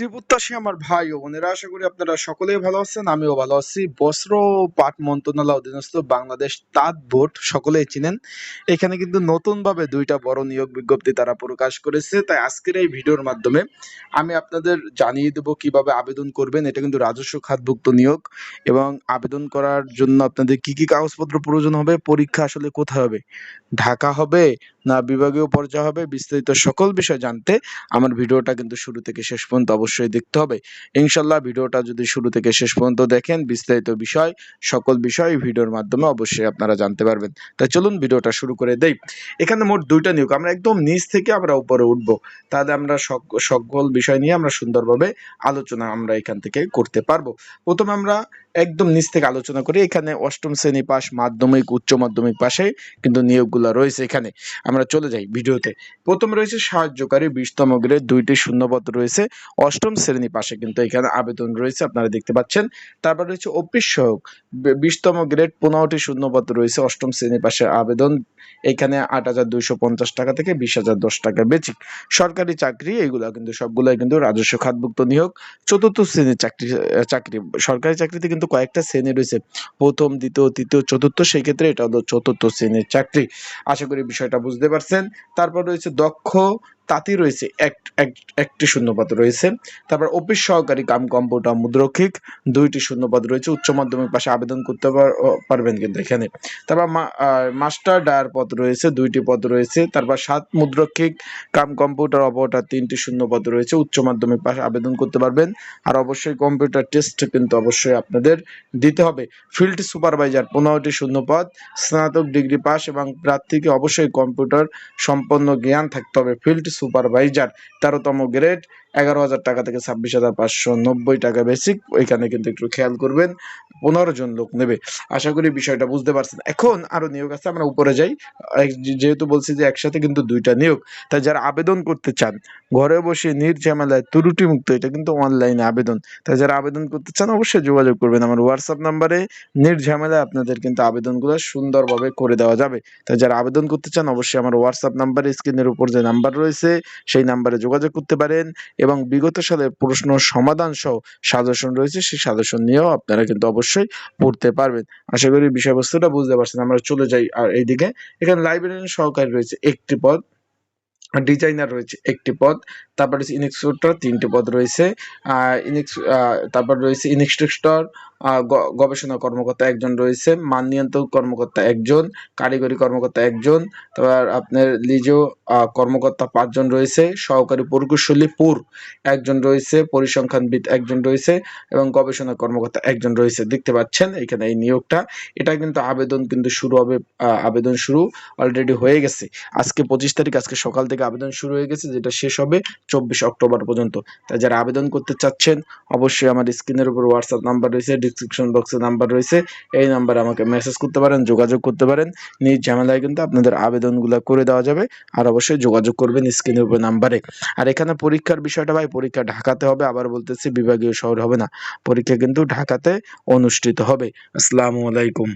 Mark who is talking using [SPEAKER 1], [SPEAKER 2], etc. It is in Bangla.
[SPEAKER 1] চাকরি আমার ভাই ও বোনেরা, আশা করি আপনারা সকলেই ভালো আছেন, আমিও ভালো আছি। বস্ত্র পাট মন্ত্রণালয় অধীনস্থ বাংলাদেশ তাঁত বোর্ড, সকলেই চিনেন। এখানে কিন্তু নতুন ভাবে দুইটা বড় নিয়োগ বিজ্ঞপ্তি তারা প্রকাশ করেছে। তাই আজকের এই ভিডিওর মাধ্যমে আমি আপনাদের জানিয়ে দেব কীভাবে আবেদন করবেন। এটা কিন্তু রাজস্ব খাতভুক্ত নিয়োগ এবং আবেদন করার জন্য আপনাদের কি কি কাগজপত্র প্রয়োজন হবে, পরীক্ষা আসলে কোথায় হবে, ঢাকা হবে না বিভাগীয় পর্যায়ে হবে, বিস্তারিত সকল বিষয় জানতে আমার ভিডিওটা কিন্তু শুরু থেকে শেষ পর্যন্ত অবশ্যই দেখতে হবে। ইনশাল্লাহ ভিডিওটা যদি শুরু থেকে শেষ পর্যন্ত দেখেন, বিস্তারিত বিষয়, সকল বিষয় ভিডিওর মাধ্যমে অবশ্যই আপনারা জানতে পারবেন। তাই চলুন ভিডিওটা শুরু করে দেই। এখানে মোট দুইটা নিয়োগ। আমরা একদম নিচ থেকে আমরা উপরে উঠব। তাহলে আমরা সক- সকল বিষয় নিয়ে আমরা সুন্দরভাবে আলোচনা আমরা এখান থেকে করতে পারব। প্রথমে আমরা একদম নিচ থেকে আলোচনা করি। এখানে অষ্টম শ্রেণি পাস মাধ্যমিক, উচ্চ মাধ্যমিক পাশে কিন্তু নিয়োগগুলো রয়েছে এখানে। আমরা চলে যাই ভিডিওতে। প্রথম রয়েছে সাহায্যকারী বিশতম গ্রেড, দুইটি শূন্যপদ রয়েছে। অষ্টম শ্রেণি পাশে কিন্তু এখানে আবেদন রয়েছে, আপনারা দেখতে পাচ্ছেন। তারপর রয়েছে অফিস সহায়ক। বি- বিশতম গ্রেড, পনেরোটি শূন্যপদ রয়েছে। অষ্টম শ্রেণি পাশে আবেদন। এখানে আট হাজার দুইশো পঞ্চাশ টাকা থেকে বিশ হাজার দশ টাকা বেচিক সরকারি চাকরি, এগুলো কিন্তু সবগুলাই কিন্তু রাজস্ব খাতভুক্ত নিয়োগ। চতুর্থ শ্রেণির চাকরি চাকরি, সরকারি চাকরিতে কিন্তু কয়েকটা শ্রেণি রয়েছে। প্রথম, দ্বিতীয়, তৃতীয়, চতুর্থ সেই ক্ষেত্রে এটা হলো চতুর্থ শ্রেণির চাকরি। আশা করি বিষয়টা বুঝতে পারছেন। তারপর রয়েছে দক্ষ তাঁতি রয়েছে এক, এক- একটি শূন্যপদ রয়েছে। তারপর অফিস সহকারী কাম কম্পিউটার মুদ্রক্ষিক, দুইটি শূন্যপদ রয়েছে। উচ্চ মাধ্যমিক পাশে আবেদন করতে পারবেন কিন্তু এখানে। তারপর মাস্টার ডায়ার পদ রয়েছে, দুইটি পদ রয়েছে। তারপর সাত মুদ্রক্ষিক, কাম কম্পিউটার অপারেটর তিনটি শূন্য পদ রয়েছে। উচ্চ মাধ্যমিক পাশে আবেদন করতে পারবেন। আর অবশ্যই কম্পিউটার টেস্ট কিন্তু অবশ্যই আপনাদের দিতে হবে। ফিল্ড সুপারভাইজার, পনেরোটি শূন্য পদ স্নাতক ডিগ্রি পাস এবং প্রার্থীকে অবশ্যই কম্পিউটার সম্পন্ন জ্ঞান থাকতে হবে। ফিল্ড সুপারভাইজার তেরোতম গ্রেড এগারো হাজার টাকা থেকে ছাব্বিশ হাজার পাঁচশো নব্বই টাকা বেসিক ওইখানে কিন্তু একটু খেয়াল করবেন, পনেরো জন লোক নেবে। আশা করি বিষয়টা বুঝতে পারছেন। এখন আরও নিয়োগ আছে, আমরা উপরে যাই। যেহেতু বলছি যে একসাথে কিন্তু দুইটা নিয়োগ তাই যারা আবেদন করতে চান, ঘরে বসে নির্ঝামেলায় ত্রুটি মুক্ত এটা কিন্তু অনলাইনে আবেদন। তাই যারা আবেদন করতে চান, অবশ্যই যোগাযোগ করবেন। আমার হোয়াটসঅ্যাপ নাম্বারে নির্ঝামেলায় আপনাদের কিন্তু আবেদনগুলো সুন্দরভাবে করে দেওয়া যাবে। তাই যারা আবেদন করতে চান, অবশ্যই আমার হোয়াটসঅ্যাপ নাম্বারে স্ক্রিনের উপর যে নাম্বার রয়েছে, সেই নাম্বারে যোগাযোগ করতে পারেন। এবং বিগত সালে প্রশ্ন সমাধান সহ সাজেশন রয়েছে, সেই সাজেশন নিয়েও আপনারা কিন্তু অবশ্যই পড়তে পারবেন। আশা করি বিষয়বস্তুটা বুঝতে পারছেন। আমরা চলে যাই আর এইদিকে। এখানে লাইব্রেরিয়ান সহকারী রয়েছে, একটি পদ। ডিজাইনার রয়েছে একটি পদ তারপর রয়েছে ইনস্ট্রাক্টর তিনটি পদ রয়েছে। আহ, ইনেক্স তারপর রয়েছে ইনস্ট্রাক্টর গবেষণা কর্মকর্তা একজন রয়েছে মান নিয়ন্ত্রক কর্মকর্তা একজন কারিগরি কর্মকর্তা একজন তারপর আপনার লিজো কর্মকর্তা পাঁচজন রয়েছে সহকারী প্রকৌশলী পুর একজন রয়েছে পরিসংখ্যানবিদ একজন রয়েছে এবং গবেষণা কর্মকর্তা একজন রয়েছে। দেখতে পাচ্ছেন এখানে এই নিয়োগটা। এটা কিন্তু আবেদন কিন্তু শুরু হবে আবেদন শুরু অলরেডি হয়ে গেছে। আজকে পঁচিশ তারিখ আজকে সকাল থেকে আবেদন শুরু হয়ে গেছে, যেটা শেষ হবে চব্বিশ অক্টোবর পর্যন্ত। তাই যারা আবেদন করতে চাচ্ছেন, অবশ্যই আমার স্ক্রিনের উপর হোয়াটসঅ্যাপ নাম্বার রয়েছে ডিসক্রিপশন বক্সে নাম্বার রয়েছে। এই নাম্বারে আমাকে মেসেজ করতে পারেন, যোগাযোগ করতে পারেন। নিজ ঝামেলায় কিন্তু আপনাদের আবেদনগুলো করে দেওয়া যাবে, আর অবশ্যই যোগাযোগ করবেন স্ক্রিনের উপর নাম্বারে আর এখানে পরীক্ষার বিষয়টা ভাই, পরীক্ষা ঢাকাতে হবে, আবার বলতেছি বিভাগীয় শহর হবে না। পরীক্ষা কিন্তু ঢাকাতে অনুষ্ঠিত হবে। আসসালামু আলাইকুম।